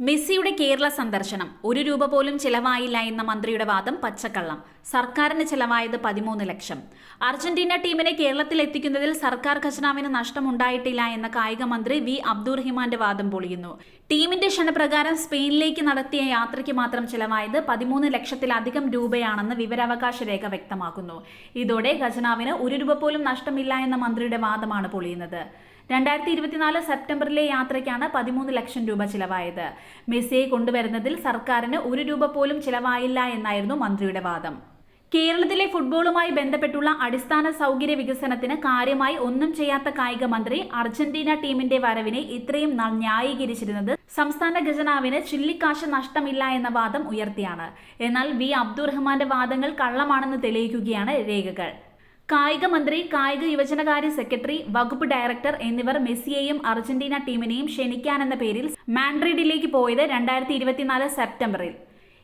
മെസ്സിയുടെ കേരള സന്ദർശനം ഒരു രൂപ പോലും ചിലവായില്ല എന്ന മന്ത്രിയുടെ വാദം പച്ചക്കള്ളം. സർക്കാരിന് ചിലവായത് പതിമൂന്ന് ലക്ഷം. അർജന്റീന ടീമിനെ കേരളത്തിൽ എത്തിക്കുന്നതിൽ സർക്കാർ ഖജനാവിന് നഷ്ടമുണ്ടായിട്ടില്ല എന്ന കായിക മന്ത്രി വി അബ്ദുറഹിമാന്റെ വാദം പൊളിയുന്നു. ടീമിന്റെ ക്ഷണപ്രകാരം സ്പെയിനിലേക്ക് നടത്തിയ യാത്രയ്ക്ക് മാത്രം ചിലവായത് പതിമൂന്ന് ലക്ഷത്തിലധികം രൂപയാണെന്ന് വിവരാവകാശ രേഖ വ്യക്തമാക്കുന്നു. ഇതോടെ ഖജനാവിന് ഒരു രൂപ പോലും നഷ്ടമില്ല എന്ന മന്ത്രിയുടെ വാദമാണ് പൊളിയുന്നത്. രണ്ടായിരത്തി ഇരുപത്തിനാല് സെപ്റ്റംബറിലെ യാത്രയ്ക്കാണ് പതിമൂന്ന് ലക്ഷം രൂപ ചിലവായത്. മെസ്സിയെ കൊണ്ടുവരുന്നതിൽ സർക്കാരിന് ഒരു രൂപ പോലും ചിലവായില്ല എന്നായിരുന്നു മന്ത്രിയുടെ വാദം. കേരളത്തിലെ ഫുട്ബോളുമായി ബന്ധപ്പെട്ടുള്ള അടിസ്ഥാന സൗകര്യ വികസനത്തിന് കാര്യമായി ഒന്നും ചെയ്യാത്ത കായിക മന്ത്രി അർജന്റീന ടീമിന്റെ വരവിനെ ഇത്രയും നാൾ ന്യായീകരിച്ചിരുന്നത് സംസ്ഥാന ഖജനാവിന് ചില്ലിക്കാശ് നഷ്ടമില്ല എന്ന വാദം ഉയർത്തിയാണ്. എന്നാൽ വി അബ്ദുറഹ്മാന്റെ വാദങ്ങൾ കള്ളമാണെന്ന് തെളിയിക്കുകയാണ് രേഖകൾ. കായിക മന്ത്രി കായിക യുവജനകാര്യ സെക്രട്ടറി വകുപ്പ് ഡയറക്ടർ എന്നിവർ മെസ്സിയെയും അർജന്റീന ടീമിനെയും ക്ഷണിക്കാനെന്ന പേരിൽ മാൻഡ്രിഡിലേക്ക് പോയത് രണ്ടായിരത്തി ഇരുപത്തിനാല് സെപ്റ്റംബറിൽ.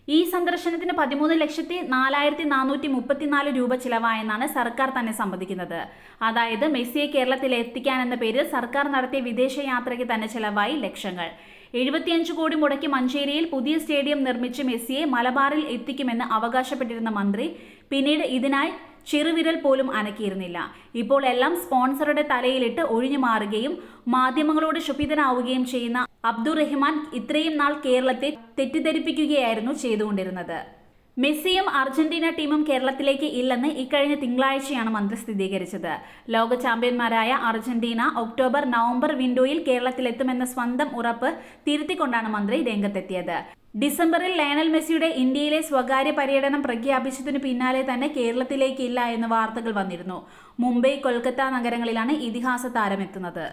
ഈ സന്ദർശനത്തിന് പതിമൂന്ന് ലക്ഷത്തി നാലായിരത്തി നാനൂറ്റി മുപ്പത്തിനാല് രൂപ ചിലവായെന്നാണ് സർക്കാർ തന്നെ സമ്മതിക്കുന്നത്. അതായത് മെസ്സിയെ കേരളത്തിൽ എത്തിക്കാനെന്ന പേരിൽ സർക്കാർ നടത്തിയ വിദേശയാത്രയ്ക്ക് തന്നെ ചിലവായി ലക്ഷങ്ങൾ. എഴുപത്തിയഞ്ച് കോടി മുടക്കി മഞ്ചേരിയിൽ പുതിയ സ്റ്റേഡിയം നിർമ്മിച്ച് മെസ്സിയെ മലബാറിൽ എത്തിക്കുമെന്ന് അവകാശപ്പെട്ടിരുന്ന മന്ത്രി പിന്നീട് ഇതിനായി ചെറുവിരൽ പോലും അനക്കിയിരുന്നില്ല. ഇപ്പോൾ എല്ലാം സ്പോൺസറുടെ തലയിലിട്ട് ഒഴിഞ്ഞു മാറുകയും മാധ്യമങ്ങളോട് ക്ഷുഭിതനാവുകയും ചെയ്യുന്ന അബ്ദുറഹിമാൻ ഇത്രയും നാൾ കേരളത്തെ തെറ്റിദ്ധരിപ്പിക്കുകയായിരുന്നു ചെയ്തുകൊണ്ടിരുന്നത്. മെസ്സിയും അർജന്റീന ടീമും കേരളത്തിലേക്ക് ഇല്ലെന്ന് ഇക്കഴിഞ്ഞ തിങ്കളാഴ്ചയാണ് മന്ത്രി സ്ഥിരീകരിച്ചത്. ലോക ചാമ്പ്യന്മാരായ അർജന്റീന ഒക്ടോബർ നവംബർ വിൻഡോയിൽ കേരളത്തിലെത്തുമെന്ന സ്വന്തം ഉറപ്പ് തിരുത്തിക്കൊണ്ടാണ് മന്ത്രി രംഗത്തെത്തിയത്. ഡിസംബറിൽ ലയണൽ മെസ്സിയുടെ ഇന്ത്യയിലെ സ്വകാര്യ പര്യടനം പ്രഖ്യാപിച്ചതിനു പിന്നാലെ തന്നെ കേരളത്തിലേക്കില്ല എന്ന വാർത്തകൾ വന്നിരുന്നു. മുംബൈ കൊൽക്കത്ത നഗരങ്ങളിലാണ് ഇതിഹാസ താരമെത്തുന്നത്.